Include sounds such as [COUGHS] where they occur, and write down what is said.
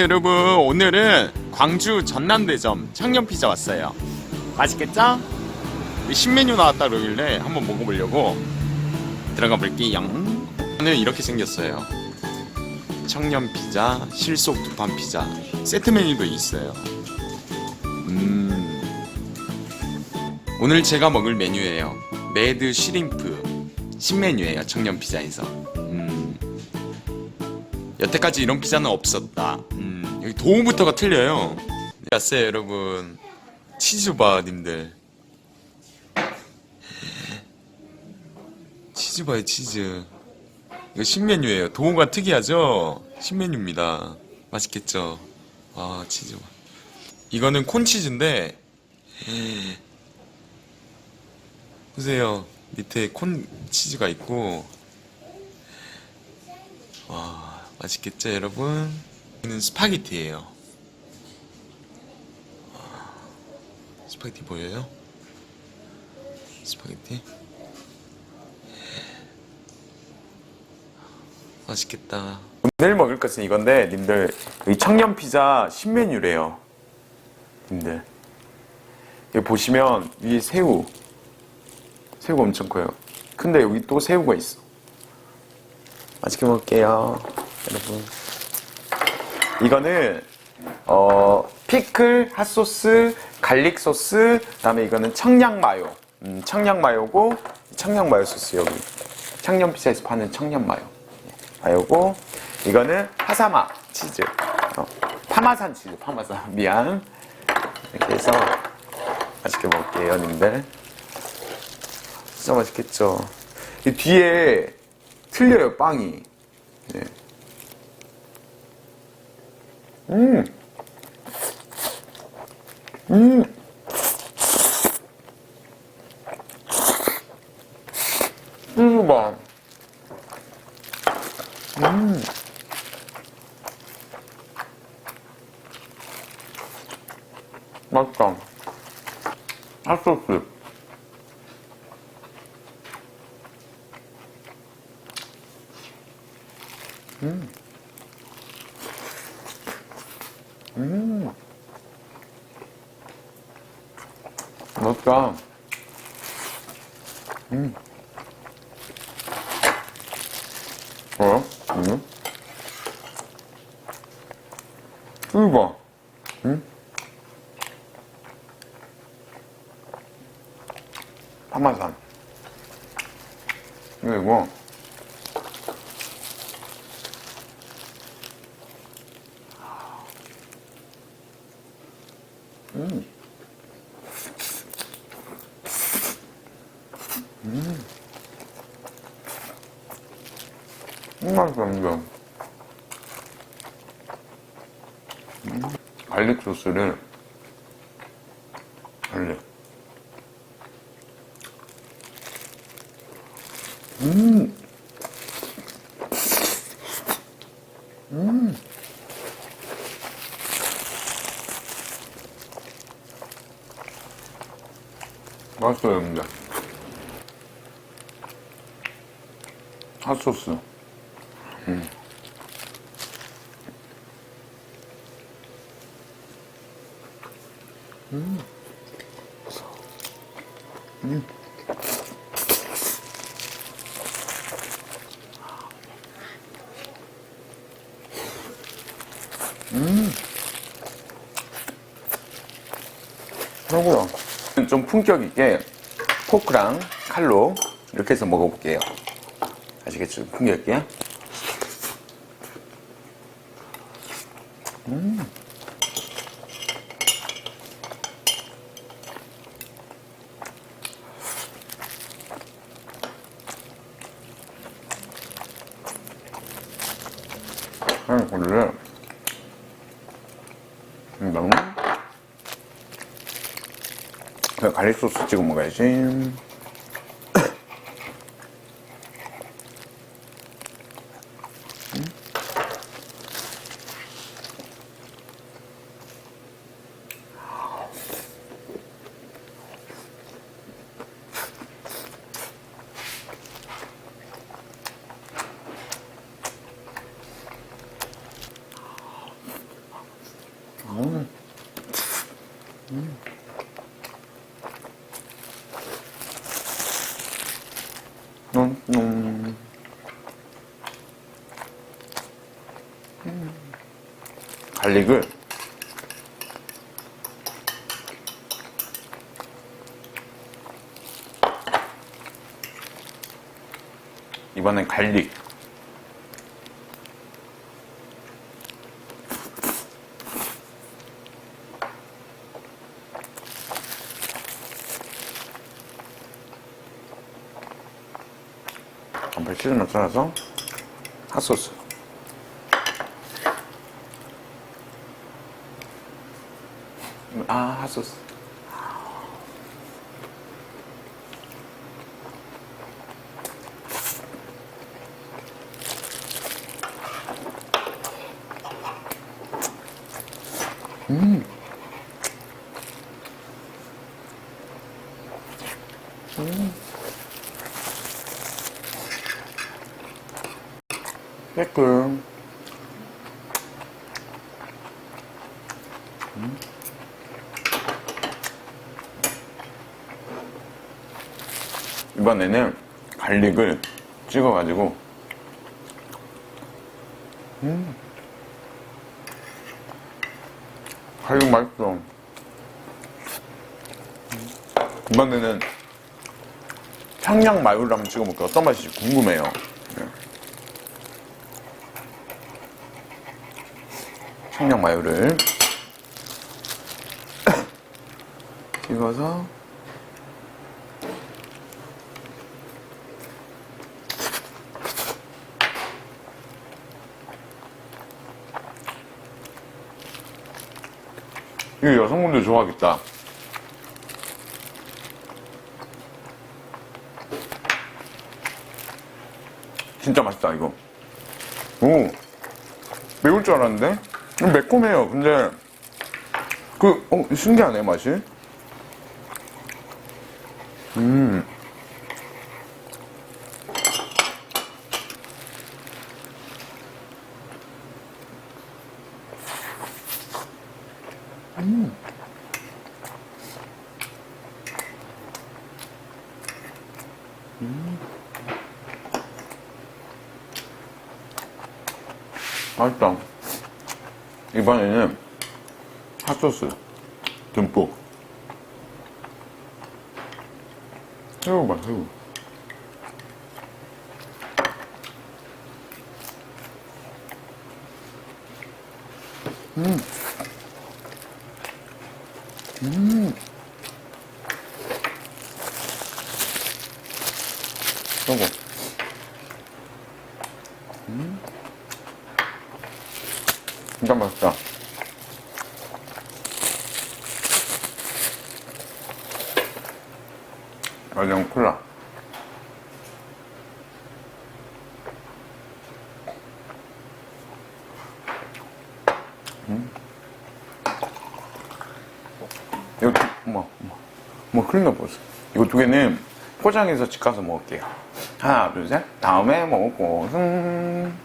여러분. 오늘은 광주 전남대점 청년피자 왔어요. 맛있겠죠? 신메뉴 나왔다 그러길래 한번 먹어보려고 들어가 볼게요. 저는 이렇게 생겼어요. 청년피자, 실속 두판 피자. 세트 메뉴도 있어요. 음. 오늘 제가 먹을 메뉴예요. 매드 쉬림프 신메뉴예요 청년피자에서. 음. 여태까지 이런 피자는 없었다. 도움부터가 틀려요. 왔어요, 여러분. 치즈바, 님들. 치즈바에 치즈. 이거 신메뉴예요. 도우가 특이하죠? 신메뉴입니다. 맛있겠죠? 아, 치즈바. 이거는 콘치즈인데, 보세요. 밑에 콘치즈가 있고, 맛있겠죠, 여러분? 이는 스파게티예요. 아, 스파게티 보여요? 스파게티? 맛있겠다. 오늘 먹을 것은 이건데, 님들, 이 청년 피자 신메뉴래요. 님들. 여기 보시면, 위에 새우. 새우가 엄청 커요. 근데 여기 또 새우가 있어. 맛있게 먹을게요. 여러분. 이거는 어 피클, 핫소스, 갈릭 소스, 그다음에 이거는 청양 마요. 음, 청양 마요고 청양 마요 소스 여기. 청년 피자에서 파는 청년 마요. 마요고 이거는 파사마 치즈. 어, 파마산 치즈, 파마산. [LAUGHS] 미안. 이렇게 해서 맛있게 먹을게요, 님들. 진짜 맛있겠죠. 이 뒤에 틀려요, 빵이. 네. 음. 음. 음, 봐. 음. 맛있다. 핫소스. 맛있다. 음. 어? 음. 이거 봐. 음? 파마산. 그리고, 음, 맛있다, 이거. 음, 갈릭 소스를, 맛있어요, 근데. 핫소스. 음. 하고요. 좀 품격 있게 포크랑 칼로 이렇게 해서 먹어볼게요. 아시겠죠? 품격 있게. 음, 오늘 이거는 그냥 갈릭 소스 찍어 먹어야지. 갈릭을 이번엔 갈릭. 한번 시즈만 썰어서 핫소스 아 핫소스 댓글 음. 이번에는 갈릭을 찍어가지고 음. 갈릭 맛있어 음. 이번에는 청양 마요를 한번 찍어볼게요 어떤 맛일지 궁금해요 네. 청양 마요를 [COUGHS] 찍어서 이거 여성분들 좋아하겠다. 진짜 맛있다 이거. 오 매울 줄 알았는데 좀 매콤해요. 근데 그 어, 신기하네 맛이. 음. 맛있다. 이번에는 핫소스 듬뿍. 새우 봐, 새우. 음. 음. 요거. 진짜 맛있다. 완전 콜라. 음. 이거, 두- 어머, 어머. 뭐 흘러 보세요. 이거 두 개는 포장해서 집 가서 먹을게요. 하나, 둘, 셋. 다음에 먹고, 음.